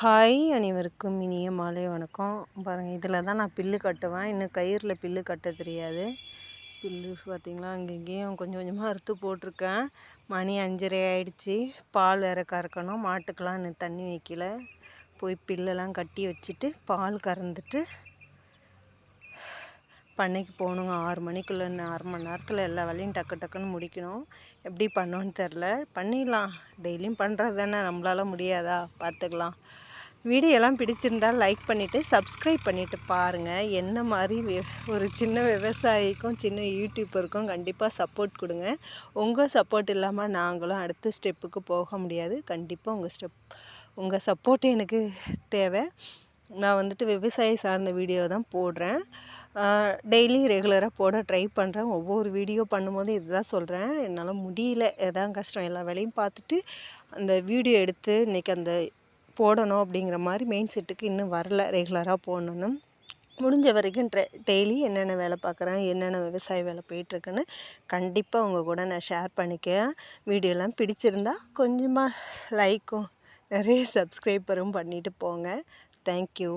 Hi அனைவருக்கும் இனிய மாலை வணக்கம். பாருங்கள் இதில் தான் நான் பில்லு கட்டுவேன். இன்னும் கயிறில் பில்லு கட்ட தெரியாது. பில்லு பார்த்திங்களா அங்கே இங்கேயும் கொஞ்சம் கொஞ்சமாக அறுத்து போட்டிருக்கேன். மணி அஞ்சரை ஆயிடுச்சு. பால் வேற கறக்கணும். மாட்டுக்கெலாம் இன்னும் தண்ணி வைக்கல. போய் பில்லெல்லாம் கட்டி வச்சுட்டு பால் கறந்துட்டு பண்ணைக்கு போகணுங்க. ஆறு மணிக்குள்ளே அரை மணி நேரத்தில் எல்லா வேலையும் டக்கு டக்குன்னு முடிக்கணும். எப்படி பண்ணோன்னு தெரில பண்ணிடலாம். டெய்லியும் பண்ணுறது தானே. நம்மளால முடியாதா? பார்த்துக்கலாம் வீடியோலாம் பிடிச்சிருந்தால் லைக் பண்ணிவிட்டு சப்ஸ்கிரைப் பண்ணிவிட்டு பாருங்கள் என்ன மாதிரி ஒரு சின்ன விவசாயிக்கும் சின்ன யூடியூப்பருக்கும் கண்டிப்பாக சப்போர்ட் கொடுங்க. உங்கள் சப்போர்ட் இல்லாமல் நாங்களும் அடுத்த ஸ்டெப்புக்கு போக முடியாது. கண்டிப்பாக உங்கள் ஸ்டெப் உங்கள் சப்போர்ட்டு எனக்கு தேவை. நான் வந்துட்டு விவசாயி சார்ந்த வீடியோ தான் போடுறேன். டெய்லி ரெகுலராக போட ட்ரை பண்ணுறேன் ஒவ்வொரு வீடியோ பண்ணும்போது இதுதான் சொல்கிறேன் என்னால் முடியல. எதான் கஷ்டம். எல்லா வேலையும் பார்த்துட்டு அந்த வீடியோ எடுத்து இன்றைக்கி அந்த போடணும் அப்படிங்கிற மாதிரி மெயின் செட்டுக்கு இன்னும் வரல ரெகுலராக போடணுன்னு முடிஞ்ச வரைக்கும் ட்ரெ டெய்லி என்னென்ன வேலை பார்க்குறேன் என்னென்ன விவசாய வேலை போயிட்டுருக்குன்னு கண்டிப்பாக உங்கள் கூட நான் ஷேர் பண்ணிக்க வீடியோலாம் பிடிச்சிருந்தா கொஞ்சமாக லைக்கும் நிறைய சப்ஸ்கிரைபரும் பண்ணிவிட்டு போங்க. தேங்க்யூ